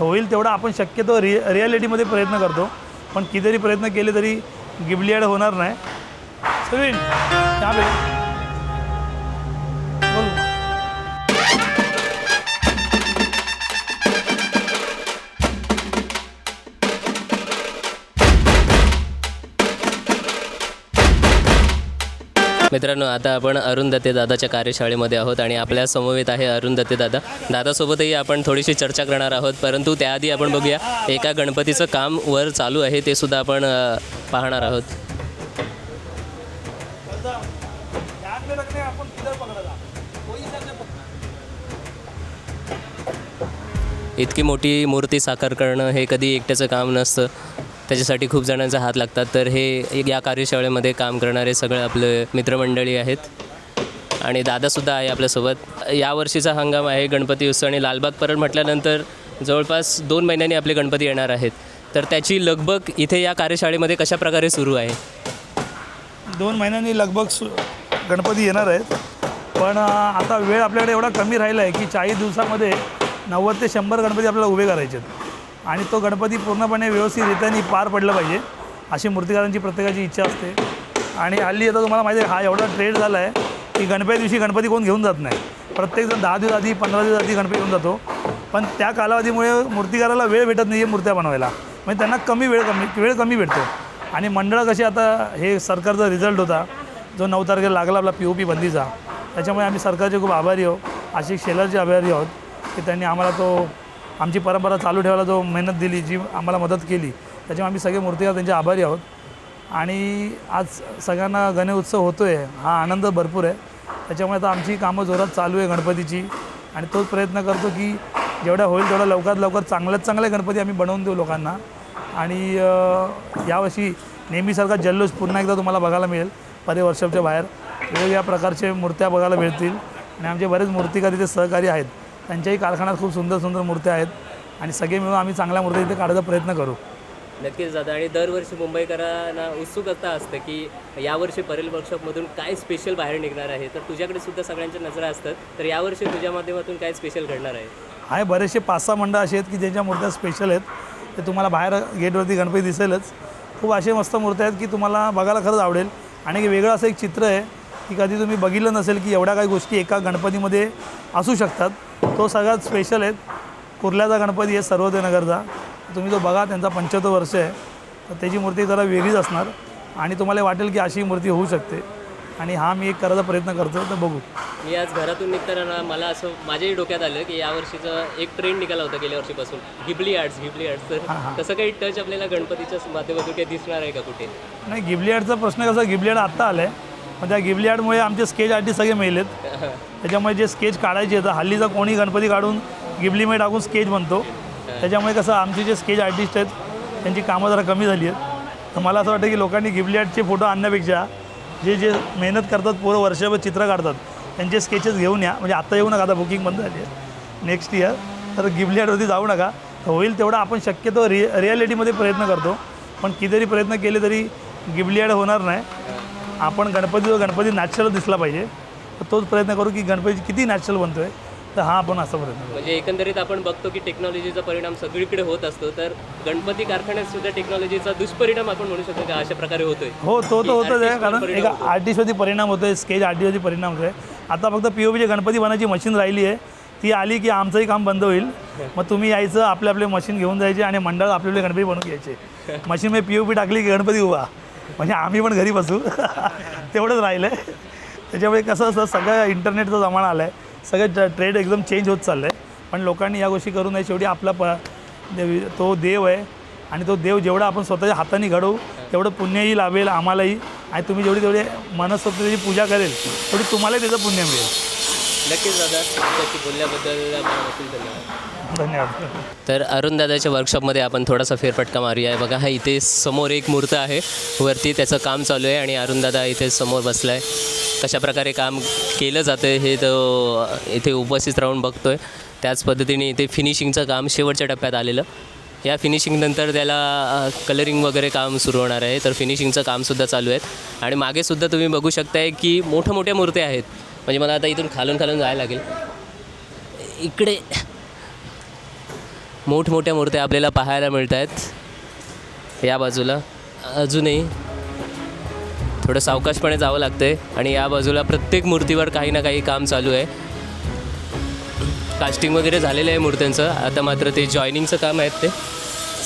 होईल तेवढा आपण शक्यतो रि रियालिटीमध्ये प्रयत्न करतो. पण कितीतरी प्रयत्न केले तरी गिबलियाड होणार नाही. सवीन मित्रांनो आता आपण अरुंधते दादाच्या कार्यशाळेमध्ये आहोत आणि आपल्या समवेत आहे अरुंधते दादा. दादासोबतही आपण थोडीशी चर्चा करणार आहोत परंतु त्याआधी आपण बघूया एका गणपतीचं काम वर चालू आहे ते सुद्धा आपण पाहणार आहोत. इतकी मोठी मूर्ती साकार करणं हे कधी एकट्याचं काम नसतं. त्याच्यासाठी खूप जणांचा हात लागतात. तर हे एक या कार्यशाळेमध्ये काम करणारे सगळे आपले मित्रमंडळी आहेत. आणि दादासुद्धा आहे आपल्यासोबत. यावर्षीचा हंगाम आहे गणपती उत्सव आणि लालबाग परत म्हटल्यानंतर जवळपास दोन महिन्यांनी आपले गणपती येणार आहेत. तर त्याची लगबग इथे या कार्यशाळेमध्ये कशा प्रकारे सुरू आहे? दोन महिन्यांनी लगभग सु गणपती येणार आहेत. पण आता वेळ आपल्याकडे एवढा कमी राहिला आहे की चाळीस दिवसामध्ये नव्वद ते शंभर गणपती आपल्याला उभे करायचे आहेत आणि तो गणपती पूर्णपणे व्यवस्थित पार पडलं पाहिजे अशी मूर्तिकारांची प्रत्येकाची इच्छा असते. आणि हल्ली आता तुम्हाला माहिती आहे हा एवढा ट्रेड झाला आहे की गणपती दिवशी गणपती कोण घेऊन जात नाही. प्रत्येकजण दहा दिवस आधी पंधरा दिवस आधी गणपती घेऊन जातो. पण त्या कालावधीमुळे मूर्तिकाराला वेळ भेटत नाही आहे मूर्त्या बनवायला. म्हणजे त्यांना कमी वेळ कमी वेळ कमी भेटतो. आणि मंडळं कशी आता हे सरकारचा रिझल्ट होता. जो नऊ तारखेला लागला आपला पी ओ पी बंदीचा. त्याच्यामुळे आम्ही सरकारचे खूप आभारी आहोत. आशिक शेलरचे आभारी आहोत की त्यांनी आम्हाला तो आमची परंपरा चालू ठेवायला जो मेहनत दिली जी आम्हाला मदत केली त्याच्यामुळे आम्ही सगळे मूर्तीकार त्यांचे आभारी आहोत. आणि आज सगळ्यांना गणेशोत्सव होतो आहे हा आनंद भरपूर आहे. त्याच्यामुळे आता आमची कामं जोरात चालू आहे गणपतीची. आणि तोच प्रयत्न करतो की जेवढ्या होईल तेवढ्या लवकरात लवकर चांगल्यात चांगले गणपती आम्ही बनवून देऊ लोकांना. आणि यावर्षी नेहमीसारखा जल्लोष पुन्हा एकदा तुम्हाला बघायला मिळेल परे वर्षाच्या बाहेर. वेगवेगळ्या प्रकारचे मूर्त्या बघायला मिळतील. आणि आमचे बरेच मूर्तिकार तिथे सहकारी आहेत. त्यांच्याही कारखान्यात खूप सुंदर सुंदर मूर्त्या आहेत आणि सगळे मिळून आम्ही चांगल्या मूर्त्या इथे काढायचा प्रयत्न करू. नक्कीच दादा आणि दरवर्षी मुंबईकरांना उत्सुकता असते की यावर्षी परेल वर्कशॉपमधून काय स्पेशल बाहेर निघणार आहे? तर तुझ्याकडे सुद्धा सगळ्यांच्या नजरा असतात. तर यावर्षी तुझ्या माध्यमातून काय स्पेशल घडणार आहे? आहे बरेचसे पाच सहा मंडळ असे आहेत की ज्यांच्या मूर्त्या स्पेशल आहेत. ते तुम्हाला बाहेर गेटवरती गणपती दिसेलच. खूप असे मस्त मूर्त्या आहेत की तुम्हाला बघायला खरंच आवडेल. आणि एक वेगळं असं एक चित्र आहे की कधी तुम्ही बघितलं नसेल की एवढ्या काही गोष्टी एका गणपतीमध्ये असू शकतात. तो सगळ्यात स्पेशल आहे कुर्ल्याचा गणपती आहे सर्वोदय नगरचा तुम्ही तो बघा त्यांचा पंच्याहत्तर वर्ष आहे. तर त्याची मूर्ती जरा वेगळीच असणार. आणि तुम्हाला वाटेल की अशी मूर्ती होऊ शकते. आणि हा मी एक करायचा प्रयत्न करतो तर बघू. मी आज घरातून निघताना मला असं माझ्याही डोक्यात आलं की यावर्षीचं एक ट्रेंड निघाला होता गेल्या वर्षीपासून. गिबली आर्ट्स गिबली आर्ट्स तर तसं काही टच आपल्याला गणपतीच्या माध्यमातून काही दिसणार आहे का कुठे? नाही गिबलियाडचा प्रश्न कसा गिबलियाड आत्ता आला आहे पण त्या गिबलियाडमुळे आमचे स्केच आर्टिस्ट सगळे मेलेत. त्याच्यामुळे जे स्केच काढायचे आहेत हल्लीचा कोणी गणपती काढून गिबलीमध्ये टाकून स्केच बनतो. त्याच्यामुळे कसं आमचे जे स्केच आर्टिस्ट आहेत त्यांची कामं जरा कमी झाली आहेत. तर मला असं वाटतं की लोकांनी गिबलियाडचे फोटो आणण्यापेक्षा जे जे मेहनत करतात पूर्ण वर्षभर चित्र काढतात त्यांचे स्केचेस घेऊन या. म्हणजे आत्ता येऊ नका आता बुकिंग बंद झाली आहे. नेक्स्ट इयर तर गिबलियाडवरती जाऊ नका. होईल तेवढा आपण शक्यतो रि रिॲलिटीमध्ये प्रयत्न करतो. पण कितीतरी प्रयत्न केले तरी गिबलियाड होणार नाही. आपण गणपती गणपती नॅचरल दिसला पाहिजे. तर तोच प्रयत्न करू की गणपती किती नॅचरल बनतो आहे तर हा आपण असा प्रयत्न करू. म्हणजे एकंदरीत आपण बघतो की टेक्नॉलॉजीचा परिणाम सगळीकडे होत असतो तर गणपती कारखान्यात सुद्धा टेक्नॉलॉजीचा दुष्परिणाम आपण म्हणू शकतो का अशा प्रकारे होतोय. हो तो तर होतच आहे कारण एका. आर्टिस्टवरती परिणाम होतो आहे स्केच आर्टिस्टवरती परिणाम होतो आहे आता फक्त पी ओ पीची गणपती बनायची मशीन राहिली आहे. ती आली की आमचंही काम बंद होईल. मग तुम्ही यायचं आपले आपले मशीन घेऊन जायचे आणि मंडळ आपले आपले गणपती बनवून घ्यायचे. मशीनमध्ये पी ओ पी टाकली की गणपती उभा. म्हणजे आम्ही पण घरी बसू. तेवढंच राहिलं आहे त्याच्यामुळे कसं असं सगळं इंटरनेटचा जमाना आला आहे सगळं ट्रेड एकदम चेंज होत चाललं आहे पण लोकांनी या गोष्टी करू नये. शेवटी आपला प देवी तो देव आहे. आणि तो देव जेवढा आपण स्वतःच्या हाताने घडवू तेवढं पुण्यही लाभेल आम्हालाही. आणि तुम्ही जेवढी तेवढी मनस्वत्वाची पूजा करेल तेवढी तुम्हालाही त्याचं पुण्य मिळेल. नक्कीच दादा तुमच्याशी बोलल्याबद्दल मनापासून धन्यवाद. धन्यवाद. तर अरुण दादाच्या वर्कशॉपमध्ये आपण थोडासा फेरफटका मारूया. बघा हा इथे समोर एक मूर्त आहे. वरती त्याचं काम चालू आहे आणि अरुण दादा इथे समोर बसला आहे कशा प्रकारे काम केलं जातं हे तो इथे उपस्थित राहून बघतोय. त्याच पद्धतीने इथे फिनिशिंगचं काम शेवटच्या टप्प्यात आलेलं. या फिनिशिंगनंतर त्याला कलरिंग वगैरे काम सुरू होणार आहे. तर फिनिशिंगचं कामसुद्धा चालू आहे आणि मागेसुद्धा तुम्ही बघू शकताय की मोठ्या मोठ्या मूर्त्या आहेत. म्हणजे मला आता इथून खालून खालून जायला लागेल. इकडे मोठमोठ्या मूर्त्या आपल्याला पाहायला मिळत आहेत या बाजूला अजूनही थोडं सावकाशपणे जावं लागतं आहे आणि या बाजूला प्रत्येक मूर्तीवर काही ना काही काम चालू आहे. कास्टिंग वगैरे झालेलं आहे मूर्त्यांचं. आता मात्र ते जॉईनिंगचं काम आहेत ते.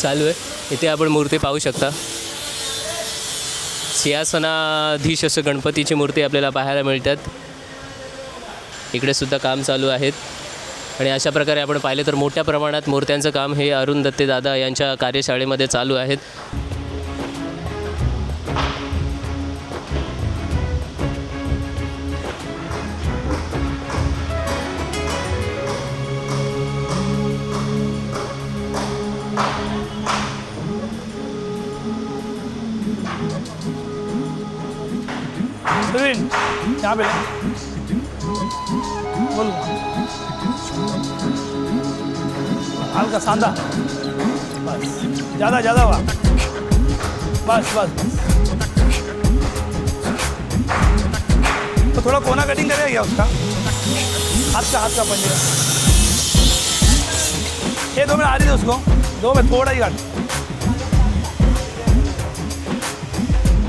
चालू आहे. इथे आपण मूर्ती पाहू शकता. सिंहासनाधीश असं गणपतीची मूर्ती आपल्याला पाहायला मिळतात. इकडे सुद्धा काम चालू आहेत. आणि अशा प्रकारे आपण पाहिलं तर मोठ्या प्रमाणात मूर्त्यांचं काम हे अरुण दत्ते दादा यांच्या कार्यशाळेमध्ये चालू आहेत. यहाँ पे हल्का सांदा। बस, ज़्यादा ज़्यादा हुआ। बस बस। तो थोड़ा कोना कटिंग करेगा क्या उसका? हाथ का हाथ का पंजे। ये दो मिनट आ रही है उसको। दो में थोड़ा ही काट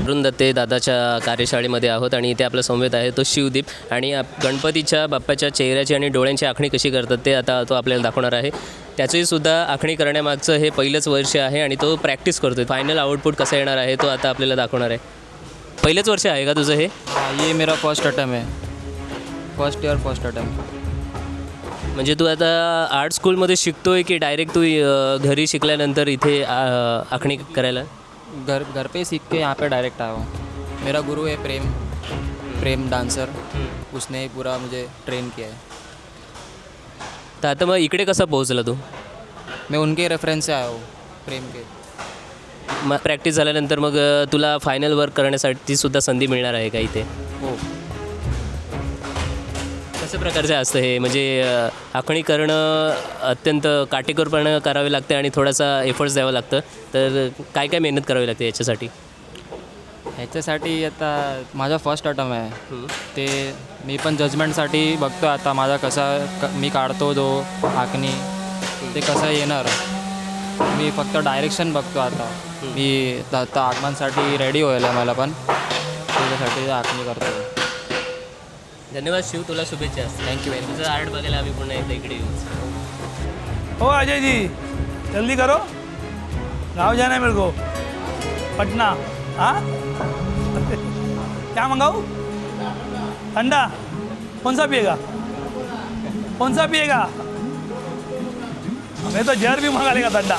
अरुण दत्ते दादाच्या कार्यशाळेमध्ये आहोत आणि इथे आपला संवेद आहे तो शिवदीप. आणि आप- गणपतीच्या बाप्पाच्या चेहऱ्याची आणि डोळ्यांची आखणी कशी करतात ते आता तो आपल्याला दाखवणार आहे. त्याचंही सुद्धा आखणी करण्यामागचं हे पहिलंच वर्ष आहे आणि तो प्रॅक्टिस करतो फायनल आउटपुट कसा येणार आहे तो आता आपल्याला दाखवणार आहे. पहिलंच वर्ष आहे का तुझं हे? हाँ ये मेरा फर्स्ट अटैम्प है फर्स्ट ईयर फर्स्ट अटैम्प म्हणजे तू आता आर्ट स्कूलमध्ये शिकतोय की डायरेक्ट तू घरी शिकल्यानंतर इथे आखणी करायला? घर घर पे सीख के यहाँ पे डायरेक्ट आया हूँ। मेरा गुरु है प्रेम प्रेम डांसर उसने पूरा मुझे ट्रेन किया है। तर आता मग इकडे कसा पोहोचला तू? मैं उनके रेफरेंस से आया हूँ प्रेम के। मग प्रॅक्टिस झाल्यानंतर मग अ, तुला फायनल वर्क करण्यासाठी सुद्धा संधी मिळणार आहे का इथे? कशा प्रकारचे असतं हे? म्हणजे आखणी करणं अत्यंत काटेकोरपणे करावे लागते आणि थोडासा एफर्ट्स द्यावं लागतं. तर काय काय मेहनत करावी लागते याच्यासाठी? ह्याच्यासाठी आता माझा फर्स्ट अटम आहे. ते मी पण जजमेंटसाठी बघतो आता माझा कसा क मी काढतो जो आखणी ते कसं येणार. मी फक्त डायरेक्शन बघतो आता. मी आता आगमनसाठी रेडी आहे मला पण. त्याच्यासाठी आखणी करतो धन्यवाद शिव तुला शुभेच्छा. थँक्यू व्हेरी तुझं आर्ट बघायला आम्ही पुन्हा एकदा इकडे येऊ. ओ अजय जी जल्दी करो. गाँव जाना है मेरे को. पटना. हाँ? क्या मंगाऊँ? ठंडा कौन सा पिएगा? कौन सा पिएगा? मैं तो जहर भी मंगा लेगा ठंडा